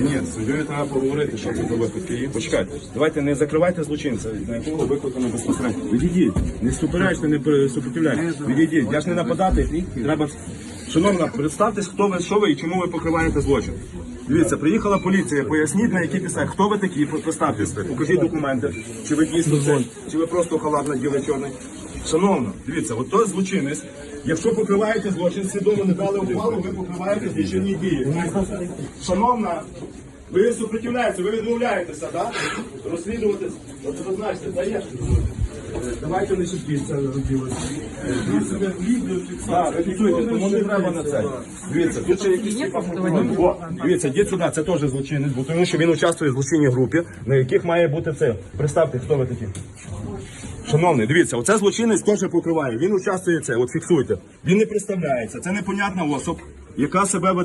Ні, з суддєю треба поговорити, що це за випадки. І почекайте. Давайте не закривайте злочинця, на якого викликано безпосередньо. Відійдіть, не суперечте, не супротивляйте. Відійдіть. Я ж не нападати. Треба. Шановна, представтесь, хто ви, що ви і чому ви покриваєте злочин. Дивіться, приїхала поліція, поясніть на які підстави, хто ви такі, представтесь, покажіть документи, чи ви дійсно це, чи ви просто халат наділи чорний. Шановна, дивіться, от той злочинець, якщо покриваєте злочин, свідомо не дали ухвалу, ви покриваєте злочинні дії. Шановна, ви супротивляєтеся, ви відмовляєтеся, так? Розслідувати, однозначно, даєш. Давайте не сюди це робили. Так, ви тому не треба на це. Дивіться, тут ще якісь. О, Дивіться, дід сюди, це теж злочинець, бо тому що він участвує в злочинній групі, на яких має бути це. Представте, хто ви такі. Шановний, дивіться, оце злочинець теж покриває. Він участвує це, от фіксуйте. Він не представляється. Це непонятна особа, яка себе веде.